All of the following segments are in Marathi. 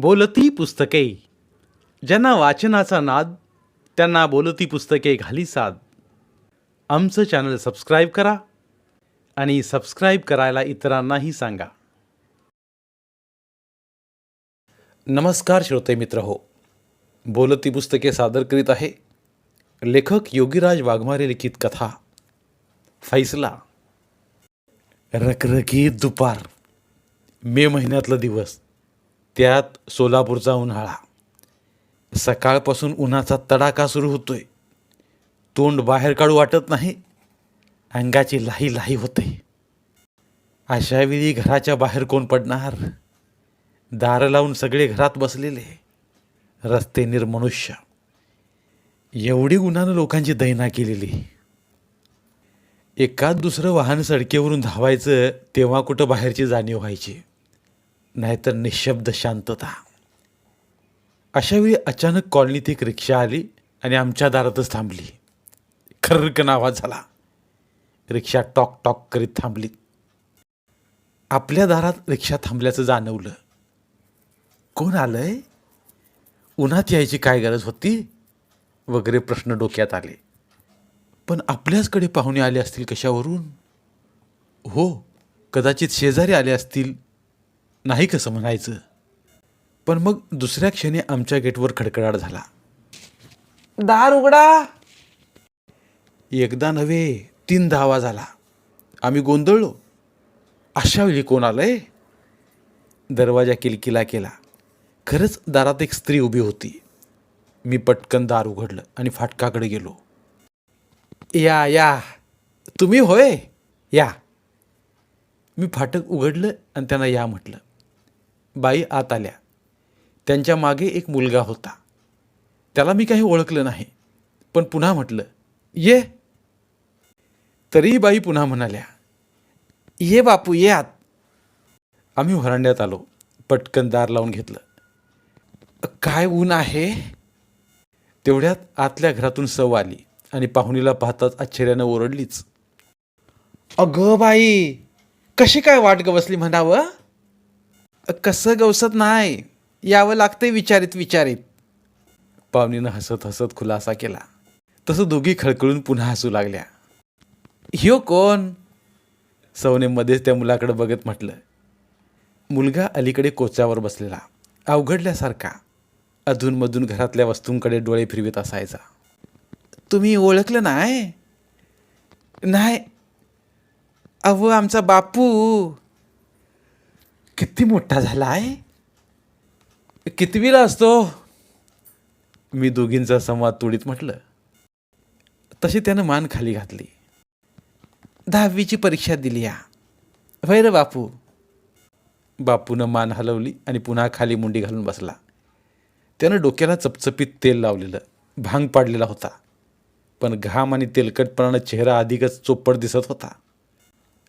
बोलती पुस्तके. ज्यांना वाचनाचा नाद त्यांना बोलती पुस्तके घाली साद. आमचं चॅनल सबस्क्राईब करा आणि सबस्क्राईब करायला इतरांनाही सांगा. नमस्कार श्रोते मित्र हो. बोलती पुस्तके सादर करीत आहे लेखक योगीराज वाघमारे लिखित कथा फैसला. रखरखीत दुपार मे महिन्यातला दिवस. त्यात सोलापूरचा उन्हाळा. सकाळपासून उन्हाचा तडाखा सुरू होतोय. तोंड बाहेर काढू वाटत नाही. अंगाची लाही लाही होते. अशावेळी घराच्या बाहेर कोण पडणार? दारं लावून सगळे घरात बसलेले. रस्ते निर्मनुष्य. एवढी उन्हानं लोकांची दैना केलेली. एकाच दुसरं वाहन सडकेवरून धावायचं तेव्हा कुठं बाहेरची जाणीव व्हायची? नाहीतर निशब्द शांतता. अशावेळी अचानक कॉलनीत एक रिक्षा आली आणि आमच्या दारातच थांबली. खर्रकन आवाज झाला. रिक्षा टॉक टॉक करीत थांबली. आपल्या दारात रिक्षा थांबल्याचं जाणवलं. कोण आलंय? उन्हात यायची काय गरज होती? वगैरे प्रश्न डोक्यात आले. पण आपल्याचकडे पाहुणे आले असतील कशावरून? हो कदाचित शेजारी आले असतील. नाही कसं म्हणायचं? पण मग दुसऱ्या क्षणी आमच्या गेटवर खडखडाट झाला. दार उघडा! एकदा नव्हे तीन धावा झाला. आम्ही गोंधळलो. अशा वेळी कोण आलंय? दरवाजा किलकिला केला. खरंच दारात एक स्त्री उभी होती. मी पटकन दार उघडलं आणि फाटकाकडे गेलो. या या. तुम्ही होय? या. मी फाटक उघडलं आणि त्यांना या म्हटलं. बाई आत आल्या. त्यांच्या मागे एक मुलगा होता. त्याला मी काही ओळखलं नाही पण पुन्हा म्हटलं ये. तरीही बाई पुन्हा म्हणाल्या ये बापू ये आत. आम्ही व्हरांड्यात आलो पटकन दार लावून घेतलं. काय ऊन आहे? तेवढ्यात आतल्या घरातून सव आली आणि पाहुणीला पाहताच आश्चर्यानं ओरडलीच. अगं बाई कशी काय वाट गवसली म्हणावं? कसं गवसत नाही यावं लागतंय विचारित विचारित. पाहुणीनं हसत हसत खुलासा केला. तसं दोघी खळखळून पुन्हा हसू लागल्या. ह्यो कोण? सवने मध्येच त्या मुलाकडे बघत म्हटलं. मुलगा अलीकडे कोचावर बसलेला अवघडल्यासारखा. अधूनमधून घरातल्या वस्तूंकडे डोळे फिरवीत असायचा. तुम्ही ओळखलं नाही? नाही. अव आमचा बापू. किती मोठा झाला आहे? कितवीला असतो? मी दोघींचा संवाद तोडीत म्हटलं. तशी त्यानं मान खाली घातली. दहावीची परीक्षा दिली या. वैर रे बापू? बापूनं मान हलवली आणि पुन्हा खाली मुंडी घालून बसला. त्यानं डोक्याला चपचपीत तेल लावलेलं भांग पाडलेला होता. पण घाम आणि तेलकटपणानं चेहरा अधिकच चोपड दिसत होता.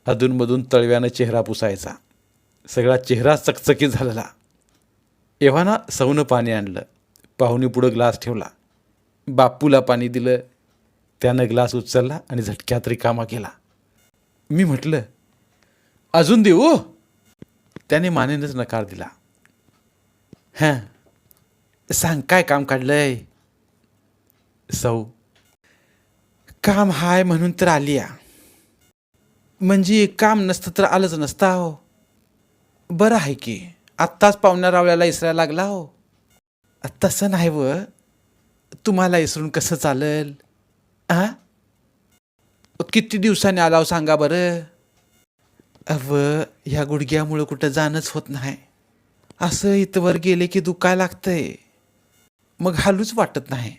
अधूनमधून तळव्यानं चेहरा पुसायचा. सगळा चेहरा चकचकीत झालेला. एव्हाना सौनं पाणी आणलं. पाहुणे पुढं ग्लास ठेवला. बापूला पाणी दिलं. त्यानं ग्लास उचलला आणि झटक्यात रिकामा केला. मी म्हटलं अजून देऊ? त्याने मानेनंच नकार दिला. हां सांग काय काम काढलंय? सौ काम हाय म्हणून तर आली या म्हणजे काम नसतं तर आलंच नसता हो. बरं आहे की. आत्ताच पाहुण्या रावल्याला इसरायला लागला हो. तसं नाही व. तुम्हाला इसरून कसं चालेल? आ? किती दिवसांनी आलाव सांगा बरं. अव ह्या गुडघ्यामुळं कुठं जाणंच होत नाही. असं इथवर गेले की दुखाय लागतंय. मग हालूच वाटत नाही.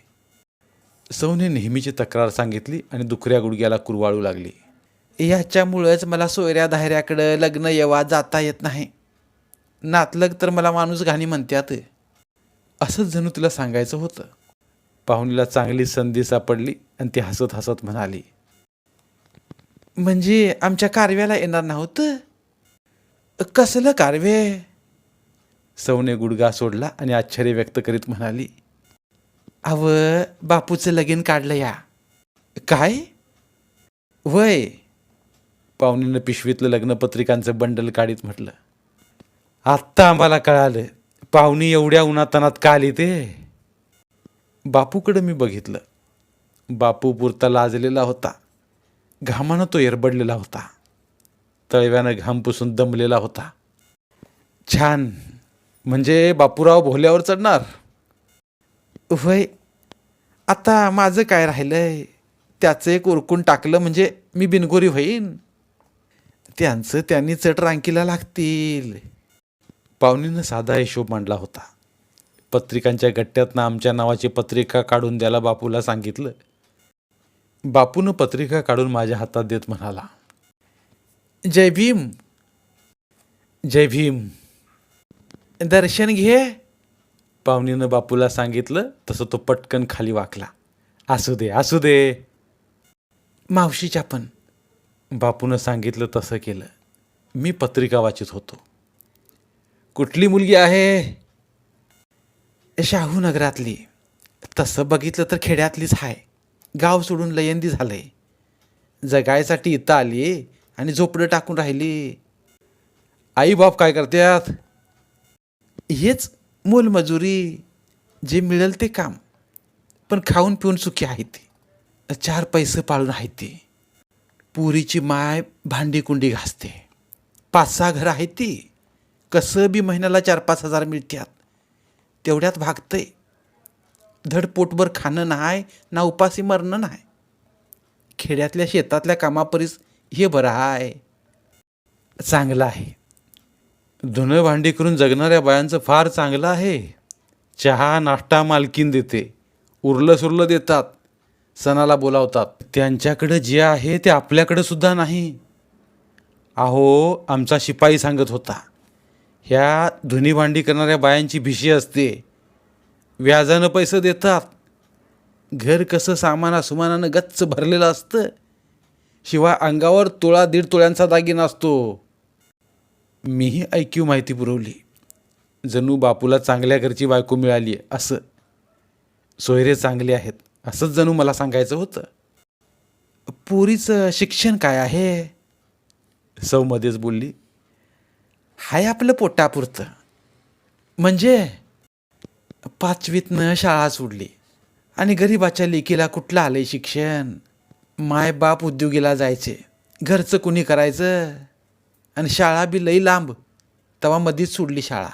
सौने नेहमीची तक्रार सांगितली आणि दुखऱ्या गुडघ्याला कुरवाळू लागली. ह्याच्यामुळंच मला सोयऱ्या धायऱ्याकडं लग्न येवा जाता येत नाही. नातलग तर मला माणूस घाणी म्हणत्यात. असंच जणू तुला सांगायचं होतं. पाहुणीला चांगली संधी सापडली आणि ती हसत हसत म्हणाली म्हणजे आमच्या कारव्याला येणार नव्हतं कसलं कारवे सौने गुडगा सोडला आणि आश्चर्य व्यक्त करीत म्हणाली अव बापूचं लगीन काढलं या. काय? वय. पाहुणीनं पिशवीतलं लग्नपत्रिकांचं बंडल काढीत म्हटलं आत्ता आम्हाला कळालं पाहुणी एवढ्या उन्हातानात का आली ते? बापूकडं मी बघितलं. बापू पुरता लाजलेला होता. घामानं तो एरबडलेला होता. तळव्यानं घाम पुसून दमलेला होता. छान. म्हणजे बापूराव भोल्यावर चढणार? वय आता माझं काय राहिलंय? त्याचं एक उरकून टाकलं म्हणजे मी बिनगोरी होईन? त्यांचं त्यांनी चट रांकीला लागतील. पाहुणीनं साधा हिशोब मांडला होता. पत्रिकांच्या गट्ट्यातनं आमच्या नावाची पत्रिका काढून द्यायला बापूला सांगितलं. बापूनं पत्रिका काढून माझ्या हातात देत म्हणाला जय भीम जय भीम. दर्शन घे. पाहुणीनं बापूला सांगितलं तसं तो पटकन खाली वाकला असू दे असू दे. मावशीच्या पण. बापूनं सांगितलं तसं केलं. मी पत्रिका वाचित होतो. कुठली मुलगी आहे? शाहू नगरातली. तसं बघितलं तर खेड्यातलीच आहे गाव सोडून लयंदी झालंय. जगायसाठी इथं आली आणि झोपडं टाकून राहिली. आई बाप काय करतात हेच मोलमजुरी जे मिळेल ते काम. पण खाऊन पिऊन सुखी आहे ती. चार पैसे पाळून आहे ती. पुरीची माय भांडी कुंडी घासते. पाच सहा घरं आहेत ती. कसं बी महिन्याला चार पाच हजार मिळतात तेवढ्यात भागतंय. धड पोटभर खाणं नाही ना उपासी मरणं नाही खेड्यातल्या शेतातल्या कामापरीस हे बरं आहे चांगलं आहे. धुणं भांडी करून जगणाऱ्या बायांचं फार चांगलं आहे. चहा नाश्ता मालकीन देते. उरलं सुरलं देतात. सणाला बोलावतात. त्यांच्याकडं जे आहे ते आपल्याकडं सुद्धा नाही. अहो आमचा शिपाई सांगत होता. ह्या धुनी भांडी करणाऱ्या बायांची भिशी असते. व्याजानं पैसे देतात. घर कसं सामाना सुमानानं गच्च भरलेलं असतं. शिवाय अंगावर तोळा दीड तोळ्यांचा दागिना असतो. मीही ऐक्यू माहिती पुरवली. जणू बापूला चांगल्या घरची बायको मिळाली आहे असं. सोयरे चांगले आहेत असंच जणू मला सांगायचं होतं. पोरीचं शिक्षण काय आहे? सौ मध्येच बोलली. हाय आपलं पोटापुरतं. म्हणजे पाचवीतनं शाळा सोडली आणि गरीबाच्या लेकीला कुठलं आलंय शिक्षण? माय बाप उद्योगीला जायचे. घरचं कुणी करायचं? आणि शाळा बी लई लांब. तेव्हा मधीच सोडली शाळा.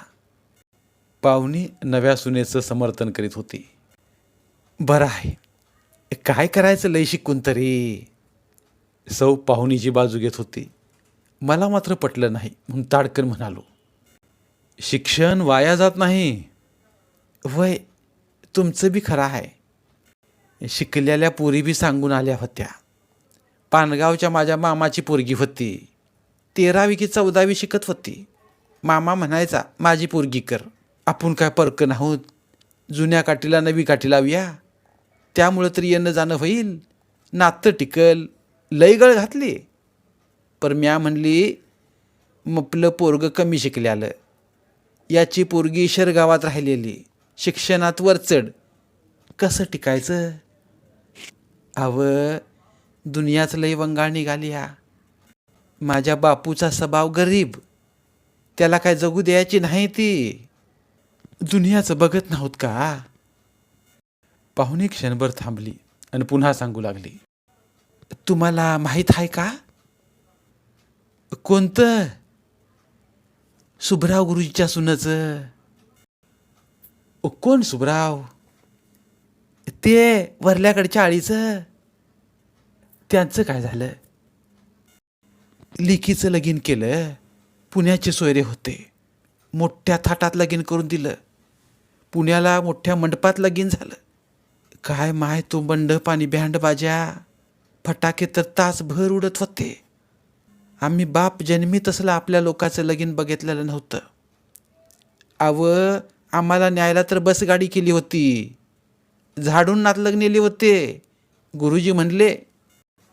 पाहुणी नव्या सुनेचं समर्थन करीत होती. बरं आहे. काय करायचं लई शिकून तरी? सौ पाहुणीची बाजू घेत होती. मला मात्र पटलं नाही म्हणून ताडकन म्हणालो शिक्षण वाया जात नाही. वय तुमचं बी खरं आहे. शिकलेल्या पोरी बी सांगून आल्या होत्या. पानगावच्या माझ्या मामाची पोरगी होती. तेरावी की चौदावी शिकत होती. मामा म्हणायचा माझी पोरगी कर. आपण काय परक नाहोत जुन्या काठीला नवी काठी लावूया. त्यामुळं तरी येणं जाणं होईल. नातं टिकल. लयगळ घातली. पर म्या म्हणली मपलं पोरगं कमी शिकल्यालं. याची पोरगी शरगावात राहिलेली. शिक्षणात वरचढ कसं टिकायचं? अव दुनियाच लई वंगाळ निघाली हा. माझ्या बापूचा स्वभाव गरीब. त्याला काय जगू द्यायची नाही ती. दुनियाचं बघत नव्हत का? पाहुणे क्षणभर थांबली आणि पुन्हा सांगू लागली तुम्हाला माहीत आहे का? कोणतं? सुभराव गुरुजीच्या सुनाचं. कोण सुभराव? ते वरल्याकडच्या आळीचं त्यांचं काय झालं? लिखीचं लगीन केलं. पुण्याचे सोयरे होते. मोठ्या थाटात लगीन करून दिलं. पुण्याला मोठ्या मंडपात लगीन झालं. काय माय तो बंड पाणी बँड बाजा फटाके तर तासभर उडत होते. आम्ही बाप जन्मी तसलं आपल्या लोकाचं लगीन बघितलेलं नव्हतं. अव आम्हाला न्यायला तर बसगाडी केली होती. झाडून नातलग नेली होते. गुरुजी म्हणले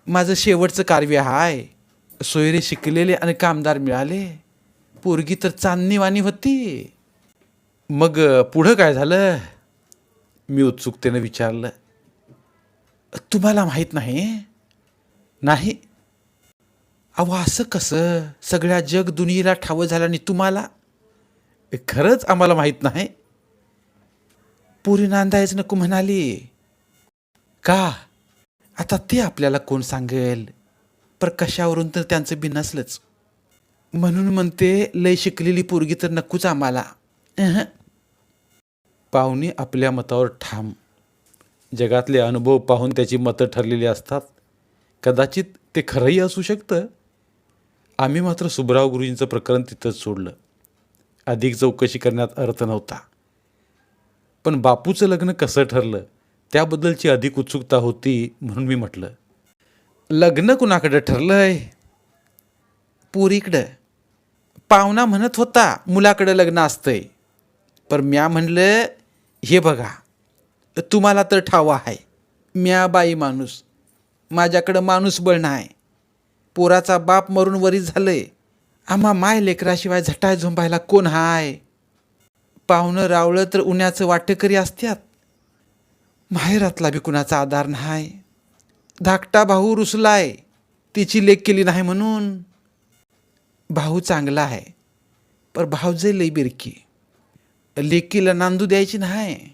माझं शेवटचं कार्य हाय. सोयरे शिकलेले आणि कामदार मिळाले. पोरगी तर चांदणीवाणी होती. मग पुढं काय झालं? मी उत्सुकतेनं विचारलं तुम्हाला माहीत नाही? नाही. अहो असं कसं? सगळ्या जग दुनियेला ठावं झालं आणि तुम्हाला खरंच आम्हाला माहीत नाही. पुरी नांदायच नको म्हणाली. का? आता ते आपल्याला कोण सांगेल? पर कशावरून तर त्यांचं बी नसलंच. म्हणून म्हणते लय शिकलेली पोरगी तर नकोच आम्हाला. पाहुणे आपल्या मतावर ठाम. जगातले अनुभव पाहून त्याची मतं ठरलेली असतात. कदाचित ते खरंही असू शकतं. आम्ही मात्र सुबराव गुरुजींचं प्रकरण तिथंच सोडलं. अधिक चौकशी करण्यात अर्थ नव्हता. पण बापूचं लग्न कसं ठरलं त्याबद्दलची अधिक उत्सुकता होती म्हणून मी म्हटलं लग्न कुणाकडं ठरलंय पुरीकडं. पाहुणा म्हणत होता मुलाकडं लग्न असतंय. पर म्या म्हणलं हे बघा तुम्हाला तर ठावा आहे. म्या बाई माणूस. माझ्याकडं माणूस बळ नाही पोराचा बाप मरून वरी झालंय. आम्हा माय लेकराशिवाय झटाय झुंबायला कोण हाय? पाहुणं रावलं तर उन्याचं वाटेकरी असत्यात. माहेरातला बी कुणाचा आधार नाही. धाकटा भाऊ रुसलाय तिची लेख केली नाही म्हणून. भाऊ चांगला आहे पर भाऊजे लई बिरकी. लेकीला नांदू द्यायची नाही.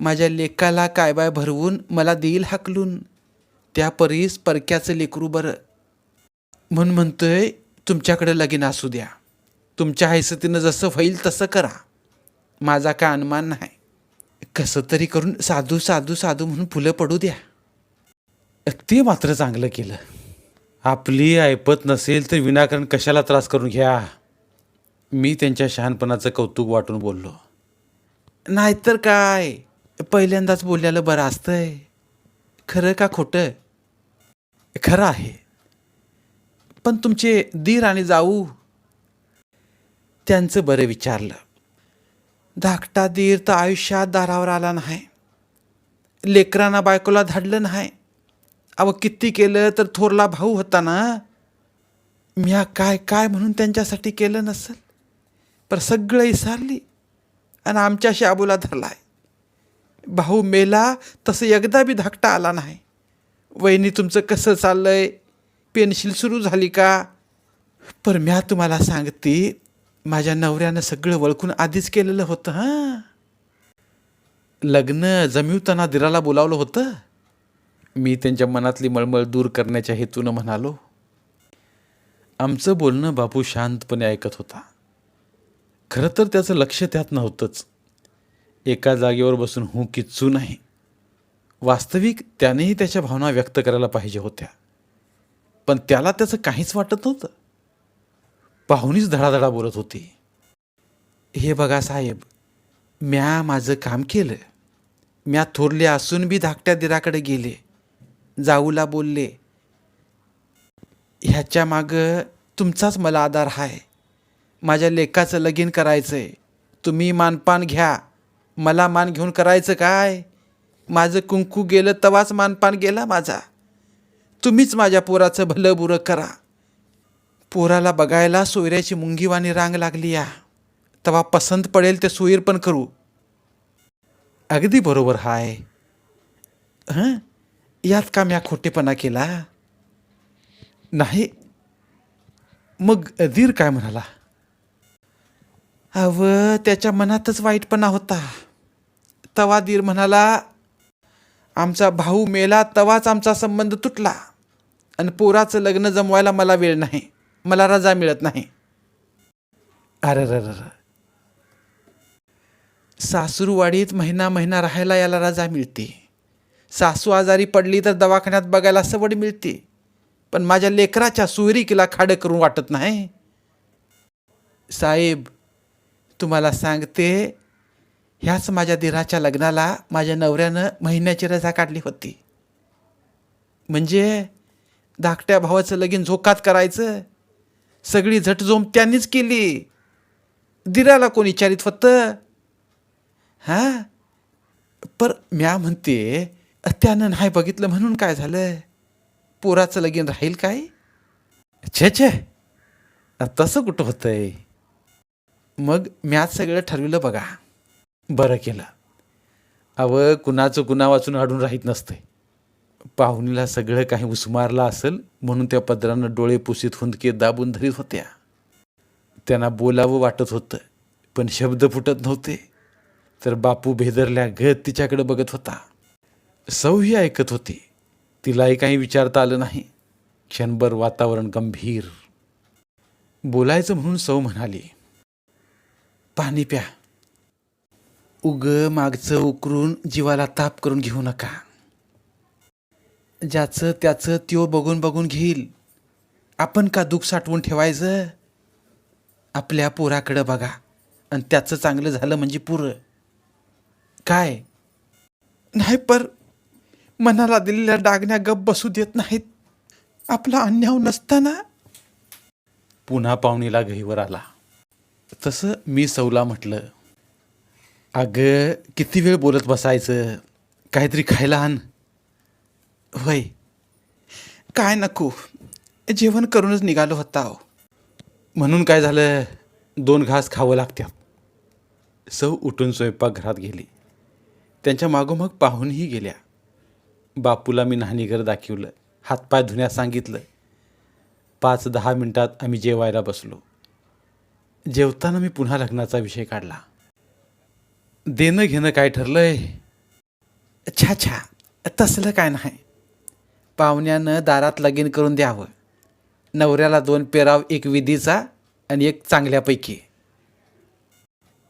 माझ्या लेकाला कायबाय भरवून मला देईल हाकलून. त्या परीस परक्याचं लेकरू बरं म्हणून म्हणतोय तुमच्याकडे लगीन असू द्या. तुमच्या हैसतीनं जसं होईल तसं करा. माझा काय अनुमान नाही. कसं तरी करून साधू साधू साधू म्हणून फुलं पडू द्या. ते मात्र चांगलं केलं. आपली ऐपत नसेल तर विनाकारण कशाला त्रास करून घ्या? मी त्यांच्या शहाणपणाचं कौतुक वाटून बोललो. नाहीतर काय? पहिल्यांदाच बोलल्याला बरं असतंय. खरं का खोटं? खरं आहे. पण तुमचे दीर आणि जाऊ त्यांचं बरं विचारलं. धाकटा दीर तर आयुष्यात दारावर आला नाही. लेकरांना बायकोला धाडलं नाही. अव किती केलं तर थोरला भाऊ होता ना? म्या काय काय म्हणून त्यांच्यासाठी केलं नसल? पर सगळं इसारली आणि आमच्याशी आबूला धरलाय. भाऊ मेला तसं एकदा बी धाकटा आला नाही. वहिनी तुमचं कसं चाललंय? पेन्शिल सुरू झाली का? पर म्या तुम्हाला सांगते माझ्या नवऱ्यानं सगळं वळखून आधीच केलेलं होतं हां. लग्न जमिवताना दिराला बोलावलं होतं. मी त्यांच्या मनातली मळमळ दूर करण्याच्या हेतूनं म्हणालो आमचं बोलणं बापू शांतपणे ऐकत होता. खरं तर त्याचं लक्ष त्यात नव्हतंच. एका जागेवर बसून हू किच्चू नाही. वास्तविक त्यानेही त्याच्या भावना व्यक्त करायला पाहिजे होत्या. पण त्याला त्याचं काहीच वाटत नव्हतं. पाहुणीच धडाधडा बोलत होती. हे बघा साहेब म्या माझं काम केलं. म्या थोरले असून बी धाकट्या दिराकडे गेले. जाऊला बोलले ह्याच्या मागं तुमचाच मला आधार आहे माझ्या लेकाचं लगीन करायचंय. तुम्ही मानपान घ्या. मला मान घेऊन करायचं काय? माझं कुंकू गेलं तवाच मानपान गेला माझा. तुम्हीच माझ्या पोराचं भलं बुरं करा. पोराला बघायला सोयऱ्याची मुंगीवाणी रांग लागली या. तवा पसंत पडेल ते सोयीर पण करू. अगदी बरोबर हाय. हं? यात का म्या खोटेपणा केला? नाही. मग दीर काय म्हणाला? अव त्याच्या मनातच वाईटपणा होता. तवा दीर म्हणाला आमचा भाऊ मेला तवाच आमचा संबंध तुटला. आणि पोराचं लग्न जमवायला मला वेळ नाही. मला रजा मिळत नाही. अरे र र सासूरवाडीत महिना महिना राहायला याला रजा मिळते. सासू आजारी पडली तर दवाखान्यात बघायला सवड मिळते. पण माझ्या लेकराच्या सुहरीकीला खाडं करून वाटत नाही. साहेब तुम्हाला सांगते ह्याच माझ्या दिराच्या लग्नाला माझ्या नवऱ्यानं महिन्याची रजा काढली होती. म्हणजे धाकट्या भावाचं लगीन झोकात करायचं? सगळी झटझोम त्यांनीच केली. दिराला कोण विचारित फक्त? हां? पर म्या म्हणते त्यानं नाही बघितलं म्हणून काय झालं? पोराचं लगीन राहील काय? छे छे. तसं कुठं होतंय? मग म्याच सगळं ठरविलं बघा. बरं केलं. अव कुणाचं कुणा वाचून अडून राहीत नसतंय. पाहुणीला सगळं काही उसमारलं असेल म्हणून त्या पदरानं डोळे पुसीत हुंदके दाबून धरीत होत्या. त्यांना बोलावं वाटत होतं पण शब्द फुटत नव्हते. तर बापू भेदरल्या गत तिच्याकडे बघत होता. सौही ऐकत होती. तिलाही काही विचारता आलं नाही. क्षणभर वातावरण गंभीर. बोलायचं म्हणून सौ म्हणाली पाणी प्या. उग मागचं उकरून जीवाला ताप करून घेऊ नका. ज्याचं त्याचं त्यो बघून बघून घेईल. आपण का दुःख साठवून ठेवायचं? आपल्या पोराकडं बघा. आणि त्याचं चांगलं झालं म्हणजे पुरं. काय? नाही पर मनाला दिलेल्या डागण्या गप बसू देत नाहीत. आपला अन्याव नसताना. पुन्हा पाहुणीला घहीवर आला. तसं मी सौला म्हटलं अगं किती वेळ बोलत बसायचं? काहीतरी खायला आण. होय. काय नको. जेवण करूनच निघालो होता हो म्हणून काय झालं? दोन घास खावं लागत्यात सौ उठून स्वयंपाकघरात गेली. त्यांच्या मागोमाग पाहूनही गेल्या. बापूला मी न्हाणीघर दाखवलं. हातपाय धुण्यास सांगितलं. पाच दहा मिनिटात आम्ही जेवायला बसलो. जेवताना मी पुन्हा लग्नाचा विषय काढला. देणं घेणं काय ठरलंय? छा छा. तसलं काय नाही. पाहुण्यानं दारात लगीन करून द्यावं. नवऱ्याला दोन पेराव एक विधीचा आणि एक चांगल्यापैकी.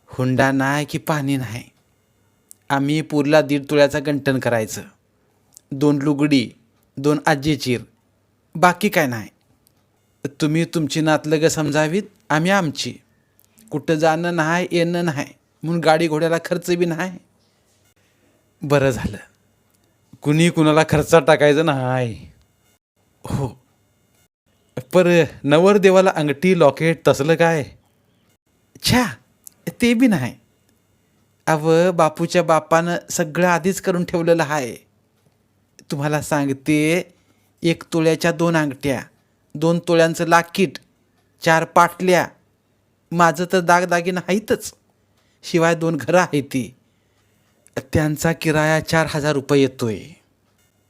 हुंडा नाही की पाणी नाही. आम्ही पुरला दीड तुळ्याचा गंटन करायचं. दोन लुगडी दोन आजीचीर बाकी काय नाही. तुम्ही तुमची नातलगं समजावीत आम्ही आमची. कुठं जाणं नाही येणं नाही. म्हणून गाडी घोड्याला खर्च बी नाही. बरं झालं. कुणी कुणाला खर्चात टाकायचं नाही. हो. पर नवरदेवाला अंगठी लॉकेट तसलं काय? छा ते बी नाही. अव बापूच्या बापानं सगळं आधीच करून ठेवलेलं आहे. तुम्हाला सांगते एक तोळ्याच्या दोन अंगठ्या दोन तोळ्यांचं लाकीट चार पाटल्या माझं तर दागदागिनं आहेतच शिवाय दोन घरं आहेत ती त्यांचा किराया चार हजार रुपये येतोय.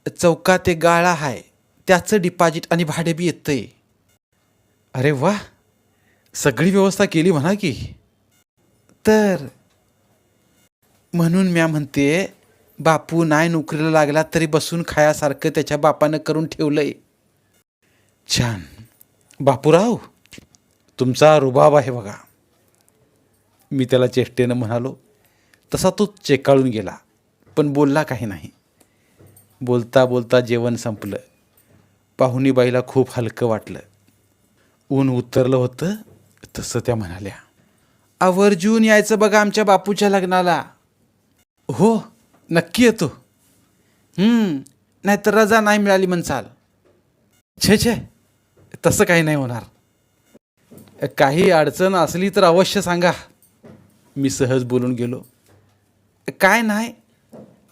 चौका ते गाळा आहे त्याचं डिपॉझिट आणि भाडे बी येतं आहे अरे वा सगळी व्यवस्था केली म्हणा की. तर म्हणून म्या म्हणते बापू नाही नोकरीला लागला तरी बसून खायासारखं त्याच्या बापानं करून ठेवलंय. छान. बापूराव तुमचा रुबाब आहे बघा. मी त्याला चेष्टेनं म्हणालो तसा तो चेकाळून गेला पण बोलला काही नाही. बोलता बोलता जेवण संपलं. पाहुणीबाईला खूप हलकं वाटलं. ऊन उतरलं होतं तसं त्या म्हणाल्या आवर्जून यायचं बघा आमच्या बापूच्या लग्नाला. हो नक्की येतो. नाहीतर रजा नाही मिळाली म्हणसाल. छे छे तसं काही नाही होणार. काही अडचण असली तर अवश्य सांगा. मी सहज बोलून गेलो. काय नाही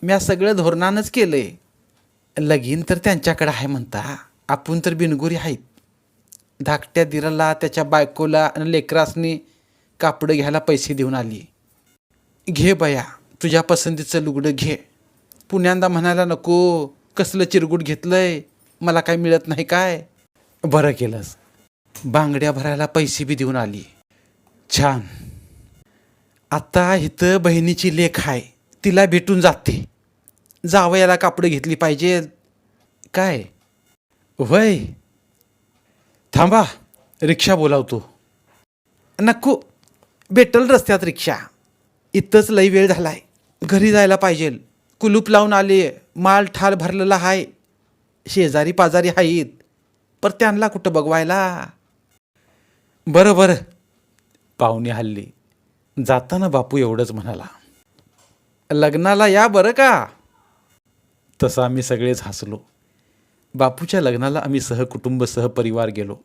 मी सगळं धोरणानंच आहे लगीन तर त्यांच्याकडं आहे म्हणता. आपण तर बिनगुरी आहेत. धाकट्या दिराला त्याच्या बायकोला आणि लेकरासनी कापडं घ्यायला पैसे देऊन आली. घे बया तुझ्या पसंतीचं लुगडं घे. पुण्यांदा म्हणायला नको कसलं चिरगुट घेतलंय? मला काय मिळत नाही काय? बरं केलंस. बांगड्या भरायला पैसे बी देऊन आली. छान. आता इथं बहिणीची लेख आहे. तिला भेटून जाते. जावयाला कापडं घेतली पाहिजे. काय? वय. थांबा रिक्षा बोलावतो. नको भेटल रस्त्यात रिक्षा. इथंच लई वेळ झालाय. घरी जायला पाहिजे. कुलूप लावून आले माल ठाल भरलेला आहे शेजारी पाजारी आहेत पर त्यांना कुठं बघवायला? बरं बरं. पाहुणे हल्ली. जाताना बापू एवढंच म्हणाला. लग्नाला या बरं का? तसं आम्ही सगळेच हसलो. बापूच्या लग्नाला आम्ही सहकुटुंब सहपरिवार गेलो.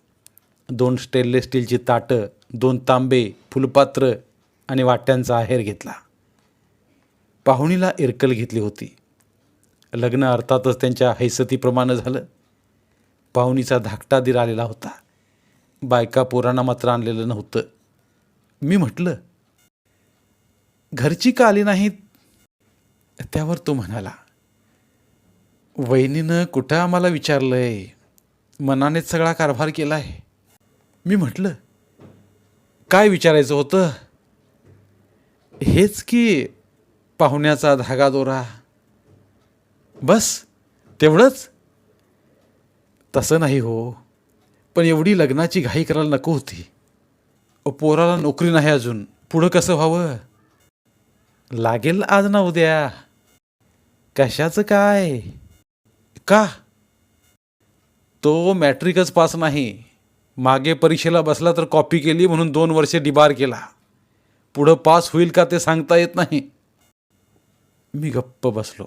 दोन स्टेनलेस स्टीलची ताटं दोन तांबे फुलपात्र आणि वाट्यांचा आहेर घेतला. पाहुणीला इरकल घेतली होती. लग्न अर्थातच त्यांच्या हैसतीप्रमाणे झालं. पाहुणीचा धाकटा दीर आलेला होता. बायका पोरांना मात्र आणलेलं नव्हतं. मी म्हटलं घरची का आली नाहीत? त्यावर तो म्हणाला वहिनीनं कुठं आम्हाला विचारलंय? मनानेच सगळा कारभार केला आहे मी म्हटलं काय विचारायचं होतं? हेच की पाहुण्याचा धागा दोरा. बस तेवढंच? तसं नाही हो पण एवढी लग्नाची घाई करायला नको होती. पोराला नोकरी नाही अजून. पुढं कसं व्हावं? लागेल आज ना उद्या. कशाचं काय? का? तो मॅट्रिकच पास नाही. मागे परीक्षेला बसला तर कॉपी केली म्हणून दोन वर्षे डिबार केला. पुढं पास होईल का ते सांगता येत नाही. मी गप्प बसलो.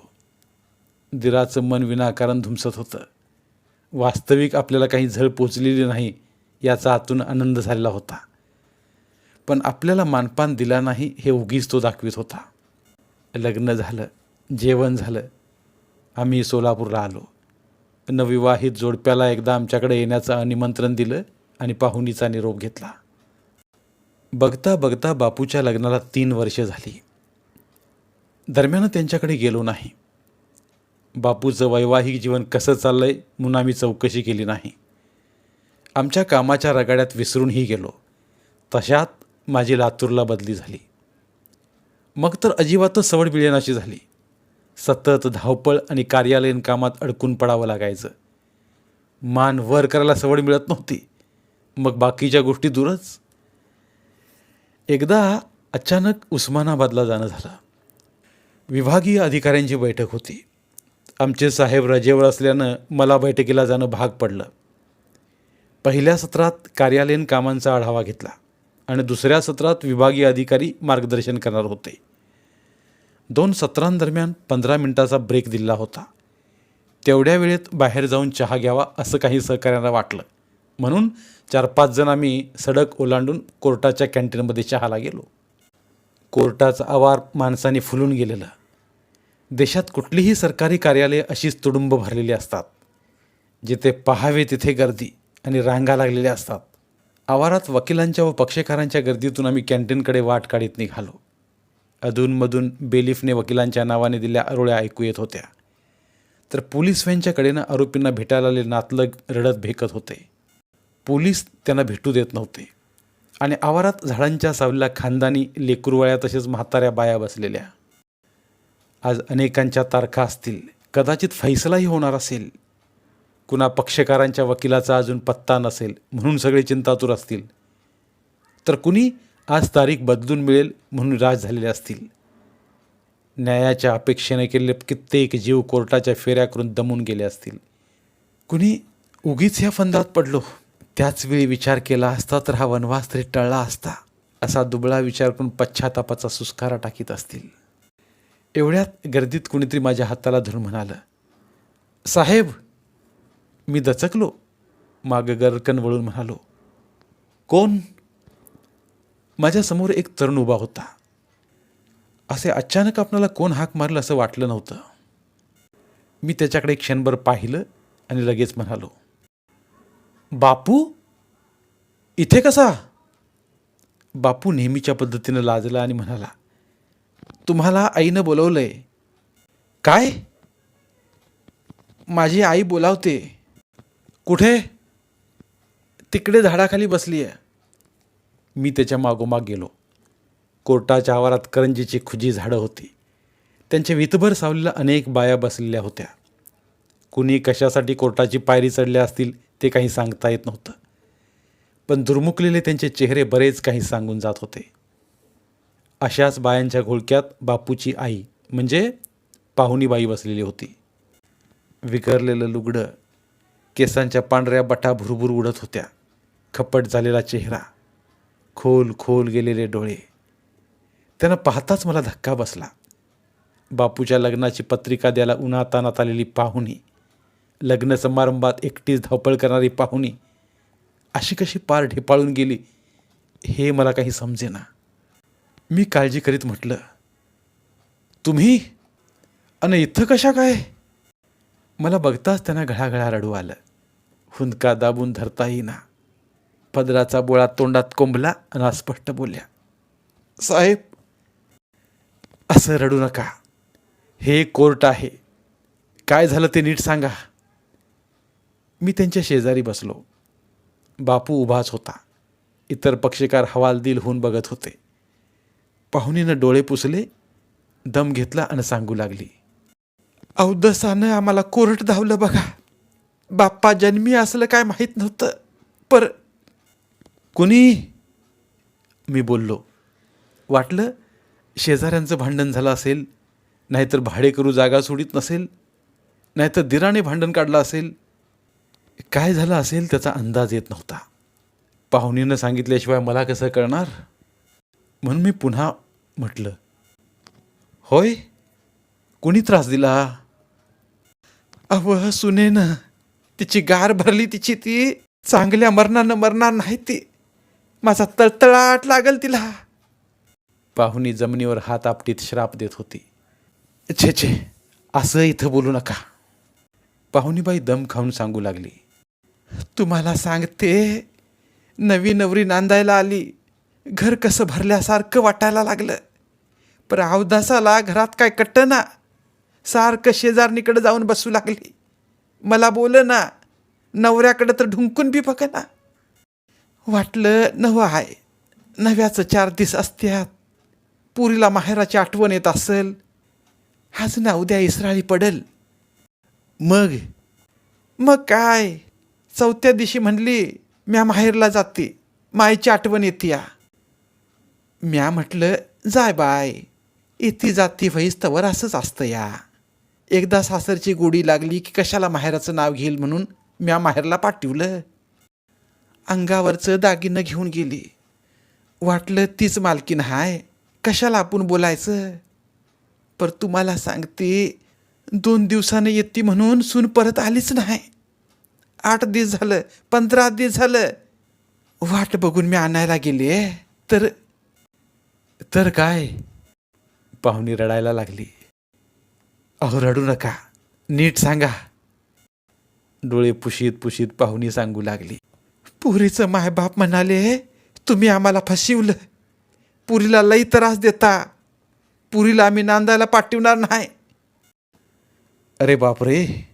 दिराचं मन विनाकारण धुमसत होतं. वास्तविक आपल्याला काही झळ पोचलेली नाही याचा आतून आनंद झालेला होता. पण आपल्याला मानपान दिला नाही हे उगीच तो दाखवित होता. लग्न झालं जेवण झालं आम्ही सोलापूरला आलो. नवविवाहित जोडप्याला एकदा आमच्याकडे येण्याचं निमंत्रण दिलं आणि पाहुणीचा निरोप घेतला. बघता बघता बापूच्या लग्नाला तीन वर्षे झाली. दरम्यान त्यांच्याकडे गेलो नाही. बापूचं वैवाहिक जीवन कसं चाललंय म्हणून आम्ही चौकशी केली नाही. आमच्या कामाच्या रगाड्यात विसरूनही गेलो. तशात माझी लातूरला बदली झाली. मग तर अजिबातच सवड मिळेनाशी झाली. सतत धावपळ आणि कार्यालयीन कामात अडकून पडावं लागायचं. मान वर करायला सवड मिळत नव्हती. मग बाकीच्या गोष्टी दूरच. एकदा अचानक उस्मानाबादला जाणं झालं. विभागीय अधिकाऱ्यांची बैठक होती. आमचे साहेब रजेवर असल्यानं मला बैठकीला जाणं भाग पडलं. पहिल्या सत्रात कार्यालयीन कामांचा आढावा घेतला आणि दुसऱ्या सत्रात विभागीय अधिकारी मार्गदर्शन करणार होते. दोन सत्रांदरम्यान पंधरा मिनिटाचा ब्रेक दिला होता. तेवढ्या वेळेत बाहेर जाऊन चहा घ्यावा असं काही सहकार्यांना वाटलं. म्हणून चार पाच जण आम्ही सडक ओलांडून कोर्टाच्या कॅन्टीनमध्ये चहाला गेलो. कोर्टाचा आवार माणसाने फुलून गेलेलं. देशात कुठलीही सरकारी कार्यालये अशीच तुडुंब भरलेली असतात. जिथे पहावे तिथे गर्दी आणि रांगा लागलेल्या असतात. आवारात वकिलांच्या व पक्षकारांच्या गर्दीतून आम्ही कॅन्टीनकडे वाट काढीत निघालो. अधूनमधून बेलिफने वकिलांच्या नावाने दिल्या अरोळ्या ऐकू येत होत्या. तर पोलीस व्हॅनच्या आरोपींना भेटायला आले नातलग रडत भेकत होते. पोलीस त्यांना भेटू देत नव्हते. आणि आवारात झाडांच्या सावलीला खानदानी लेकुरवाळ्या तसेच म्हाताऱ्या बाया बसलेल्या. आज अनेकांच्या तारखा असतील. कदाचित फैसलाही होणार असेल. कुणा पक्षकारांच्या वकिलाचा अजून पत्ता नसेल. म्हणून सगळे चिंतातूर असतील. तर कुणी आज तारीख बदलून मिळेल म्हणून राज झालेले असतील. न्यायाच्या अपेक्षेने केलेले कित्येक जीव कोर्टाच्या फेऱ्या करून दमून गेले असतील. कुणी उगीच ह्या फंदात पडलो. त्याचवेळी विचार केला असता तर हा वनवास तरी टळला असता असा दुबळा विचार करून पश्चातापाचा सुस्कारा टाकीत असतील. एवढ्यात गर्दीत कुणीतरी माझ्या हाताला धरून म्हणालं साहेब मी दचकलो. मागं गरकन वळून म्हणालो कोण माझ्यासमोर एक तरुण उभा होता. असे अचानक आपणाला कोण हाक मारलं असं वाटलं नव्हतं. मी त्याच्याकडे क्षणभर पाहिलं आणि लगेच म्हणालो बापू इथे कसा? बापू नेहमीच्या पद्धतीनं लाजला आणि म्हणाला तुम्हाला आईनं बोलवलंय. काय? माझी आई बोलावते. कुठे? तिकडे झाडाखाली बसली आहे मी त्याच्या मागोमाग गेलो. कोर्टाच्या आवारात करंजीची खुजी झाडं होती. त्यांच्या वितभर सावलीला अनेक बाया बसलेल्या होत्या. कुणी कशासाठी कोर्टाची पायरी चढल्या असतील ते काही सांगता येत नव्हतं. पण दुर्मुखलेले त्यांचे चेहरे बरेच काही सांगून जात होते. अशाच बायांच्या घोळक्यात बापूची आई म्हणजे पाहुणीबाई बसलेली होती. विखरलेलं लुगडं केसांच्या पांढऱ्या बटा भुरभुर उडत होत्या. खपट झालेला चेहरा खोल खोल गेलेले डोळे. त्यांना पाहताच मला धक्का बसला. बापूच्या लग्नाची पत्रिका द्यायला उन्हातानात आलेली पाहुणी लग्न समारंभात एकटीच धावपळ करणारी पाहुणी अशी कशी पार ढेपाळून गेली हे मला काही समजेना. मी काळजी करीत म्हटलं तुम्ही? आणि इथं कशा काय? मला बघताच त्यांना घळाघळा रडू आलं. हुंदका दाबून धरता येईना. पदराचा बोळा तोंडात कोंबला आणि अस्पष्ट बोलल्या. साहेब असं रडू नका. हे कोर्ट आहे. काय झालं ते नीट सांगा. मी त्यांच्या शेजारी बसलो. बापू उभाच होता. इतर पक्षकार हवालदिल होऊन बघत होते. पाहुणीनं डोळे पुसले दम घेतला आणि सांगू लागली. अवदसानं आम्हाला कोर्ट धावलं बघा. बाप्पा जन्मी असलं काय माहीत नव्हतं. पर कुणी? मी बोललो. वाटलं शेजाऱ्यांचं भांडण झालं असेल नाहीतर भाडेकरू जागा सोडित नसेल नाहीतर दिराने भांडण काढलं असेल. काय झालं असेल त्याचा अंदाज येत नव्हता. पाहुणीनं सांगितल्याशिवाय मला कसं कळणार? म्हणून मी पुन्हा म्हटलं होय कोणी त्रास दिला? अव सुनेनं तिची गार भरली तिची ती चांगल्या मरणानं मरणार नाही ती. माझा तळतळाट लागल तिला. पाहुणी जमिनीवर हात आपटीत श्राप देत होती. छे छे असं इथं बोलू नका. पाहुणीबाई दम खाऊन सांगू लागली. तुम्हाला सांगते नवी नवरी नांदायला आली. घर कसं भरल्यासारखं वाटायला लागलं. पर अवदासाला घरात काय कट्ट ना सारखं शेजारणीकडे जाऊन बसू लागली. मला बोल ना नवऱ्याकडं तर ढुंकून बी बघ ना वाटलं नवं आहे. नव्याचं चार दिस असत्यात. पुरीला माहेराची आठवण येत असेल. आज ना उद्या इसराळी पडल. मग? मग काय? चौथ्या दिवशी म्हणली म्या माहेरला जाते. मायची आठवण येते या म्या म्हटलं जाय बाय. येती जाती व्हईस तवर असंच असतं या एकदा सासरची गोडी लागली की कशाला माहेराचं नाव घेईल म्हणून म्या माहेरला पाठवलं. अंगावरचं दागिनं घेऊन गेली. वाटलं तीच मालकीन हाय. कशाला आपण बोलायचं? पर तुम्हाला सांगते दोन दिवसानं येते म्हणून सून परत आलीच नाही. आठ दिवस झालं पंधरा दिवस झालं. वाट बघून मी आणायला गेले. तर तर काय? पाहुणी रडायला लागली. अहो रडू नका. नीट सांगा. डोळे पुशीत पुशीत पाहुणी सांगू लागली. पुरीचं मायबाप म्हणाले तुम्ही आम्हाला फसवलं. पुरीला लई त्रास देता. पुरीला आम्ही नांदायला पाठवणार नाही. अरे बापरे!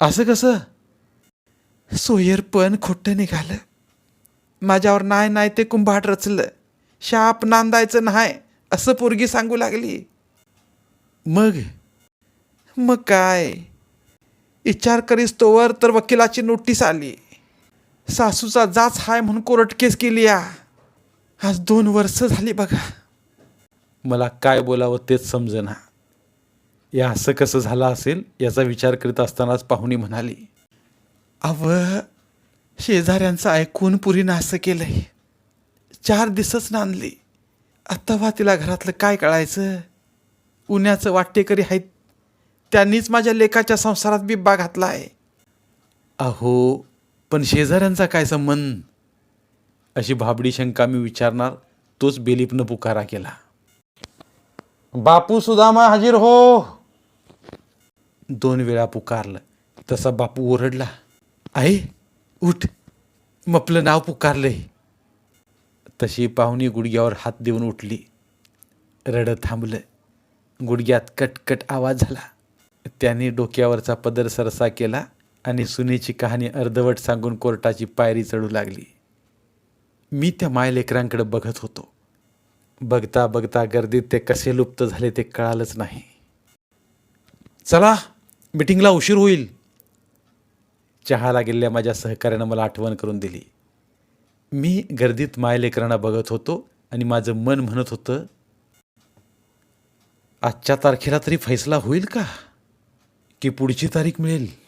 असं कसं? सोयर पण खोटं निघालं. माझ्यावर नाही नाही ते कुंभाट रचलं. शाप नांदायचं नाही असं पोरगी सांगू लागली. मग? मग काय? विचार करीस तोवर तर वकिलाची नोटीस आली. सासूचा जाच हाय म्हणून कोर्ट केस केली या. आज दोन वर्ष झाली बघा. मला काय बोलावं तेच समजेना. या असं कसं झालं असेल याचा विचार करीत असतानाच पाहुणी म्हणाली अव शेजाऱ्यांचं ऐकून पुरीनं असं केलंय. चार दिसच नांदली. आता वा तिला घरातलं काय कळायचं? उन्याचं वाटेकरी आहेत त्यांनीच माझ्या लेकाच्या संसारात बिब्बा घातला आहे अहो पण शेजाऱ्यांचा काय संबंध? अशी भाबडी शंका मी विचारणार तोच बेलीपनं पुकारा केला. बापू सुदामा हजीर हो. दोन वेळा पुकारलं तसा बापू ओरडला आहे उठ मपलं नाव पुकारलंय. तशी पाहुणी गुडघ्यावर हात देऊन उठली. रडत थांबलं. गुडघ्यात कटकट आवाज झाला. त्याने डोक्यावरचा पदर सरसा केला. आणि सुनेची कहाणी अर्धवट सांगून कोर्टाची पायरी चढू लागली. मी त्या मायलेकरांकडे बघत होतो. बघता बघता गर्दीत ते कसे लुप्त झाले ते कळालंच नाही. चला मिटिंगला उशीर होईल. चहाला गेलेल्या माझ्या सहकार्यानं मला आठवण करून दिली. मी गर्दीत मायलेकरांना बघत होतो आणि माझं मन म्हणत होतं आजच्या तारखेला तरी फैसला होईल का? की पुढची तारीख मिळेल?